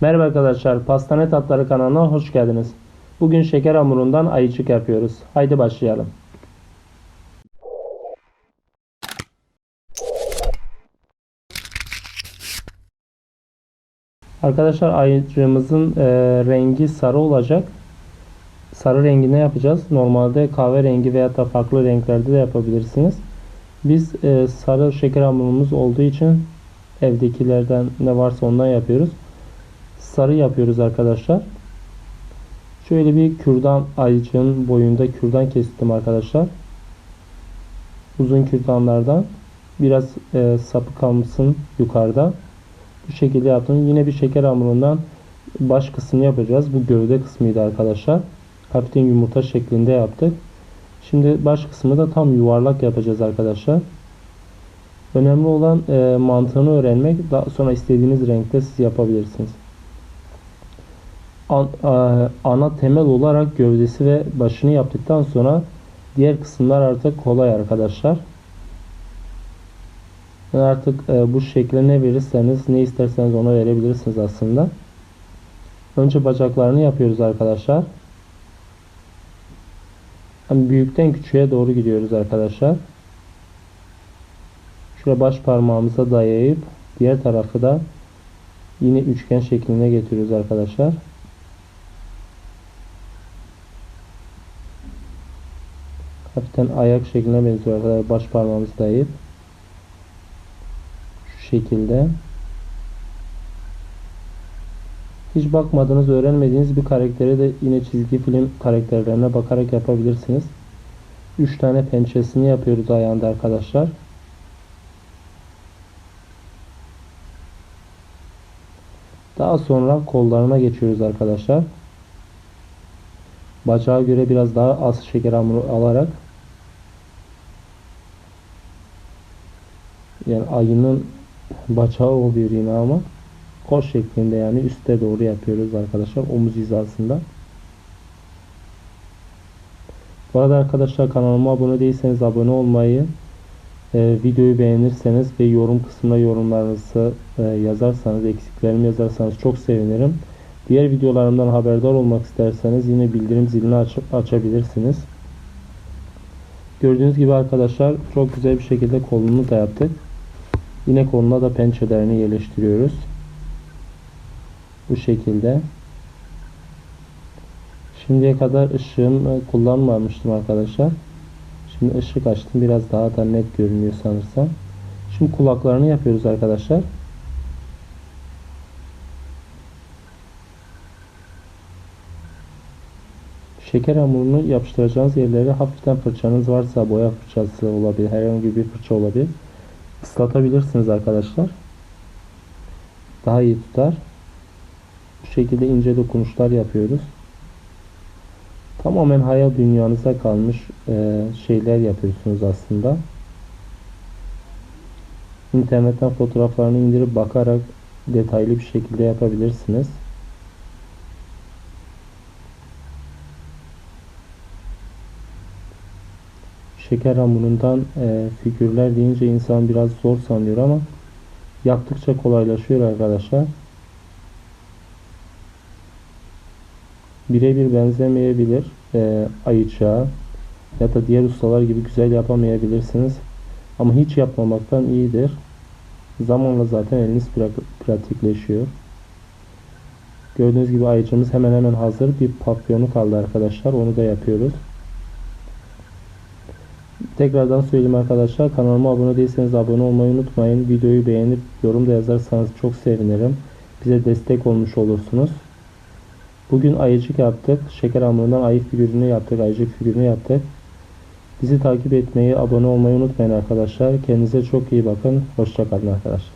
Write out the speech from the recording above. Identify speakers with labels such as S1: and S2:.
S1: Merhaba arkadaşlar, Pastane Tatları kanalına hoş geldiniz. Bugün şeker hamurundan ayıcık yapıyoruz. Haydi başlayalım. Arkadaşlar ayıcığımızın e, rengi sarı olacak. Sarı rengine yapacağız. Normalde kahverengi veya da farklı renklerde de yapabilirsiniz. Biz e, sarı şeker hamurumuz olduğu için evdekilerden ne varsa ondan yapıyoruz sarı yapıyoruz arkadaşlar. Şöyle bir kürdan ayıcığın boyunda kürdan kestim arkadaşlar. Uzun kürdanlardan biraz e, sapı kalmışsın yukarıda. Bu şekilde yaptım. Yine bir şeker hamurundan baş kısmını yapacağız. Bu gövde kısmıydı arkadaşlar. Hafiften yumurta şeklinde yaptık. Şimdi baş kısmı da tam yuvarlak yapacağız arkadaşlar. Önemli olan e, mantığını öğrenmek. Daha sonra istediğiniz renkte siz yapabilirsiniz a, ana temel olarak gövdesi ve başını yaptıktan sonra diğer kısımlar artık kolay arkadaşlar. Artık e, bu şekle ne verirseniz ne isterseniz ona verebilirsiniz aslında. Önce bacaklarını yapıyoruz arkadaşlar. Büyükten küçüğe doğru gidiyoruz arkadaşlar. Şöyle baş parmağımıza dayayıp diğer tarafı da yine üçgen şekline getiriyoruz arkadaşlar. Hafiften ayak şekline benziyor arkadaşlar. Baş parmağımızı dayayıp şu şekilde hiç bakmadığınız, öğrenmediğiniz bir karakteri de yine çizgi film karakterlerine bakarak yapabilirsiniz. 3 tane pençesini yapıyoruz ayağında arkadaşlar. Daha sonra kollarına geçiyoruz arkadaşlar. Bacağa göre biraz daha az şeker hamuru alarak Yani ayının bacağı oluyor yine ama kol şeklinde yani üste doğru yapıyoruz arkadaşlar omuz hizasında. Bu arada arkadaşlar kanalıma abone değilseniz abone olmayı e, videoyu beğenirseniz ve yorum kısmına yorumlarınızı e, yazarsanız eksiklerimi yazarsanız çok sevinirim. Diğer videolarımdan haberdar olmak isterseniz yine bildirim zilini açıp açabilirsiniz. Gördüğünüz gibi arkadaşlar çok güzel bir şekilde kolunu da yaptık. Yine koluna da pençelerini yerleştiriyoruz. Bu şekilde. Şimdiye kadar ışığım kullanmamıştım arkadaşlar. Şimdi ışık açtım. Biraz daha da net görünüyor sanırsam. Şimdi kulaklarını yapıyoruz arkadaşlar. Şeker hamurunu yapıştıracağınız yerleri hafiften fırçanız varsa boya fırçası olabilir. Herhangi bir fırça olabilir ıslatabilirsiniz arkadaşlar. Daha iyi tutar. Bu şekilde ince dokunuşlar yapıyoruz. Tamamen hayal dünyanıza kalmış e, şeyler yapıyorsunuz aslında. İnternetten fotoğraflarını indirip bakarak detaylı bir şekilde yapabilirsiniz. Şeker hamurundan e, figürler deyince insan biraz zor sanıyor ama yaptıkça kolaylaşıyor arkadaşlar. Birebir benzemeyebilir e, ayıçağa ya da diğer ustalar gibi güzel yapamayabilirsiniz. Ama hiç yapmamaktan iyidir. Zamanla zaten eliniz pratikleşiyor. Gördüğünüz gibi ayıcımız hemen hemen hazır. Bir papyonu kaldı arkadaşlar. Onu da yapıyoruz. Tekrardan söyleyeyim arkadaşlar. Kanalıma abone değilseniz abone olmayı unutmayın. Videoyu beğenip yorum da yazarsanız çok sevinirim. Bize destek olmuş olursunuz. Bugün ayıcık yaptık. Şeker hamurundan ayı figürünü yaptık. Ayıcık figürünü yaptık. Bizi takip etmeyi, abone olmayı unutmayın arkadaşlar. Kendinize çok iyi bakın. Hoşçakalın arkadaşlar.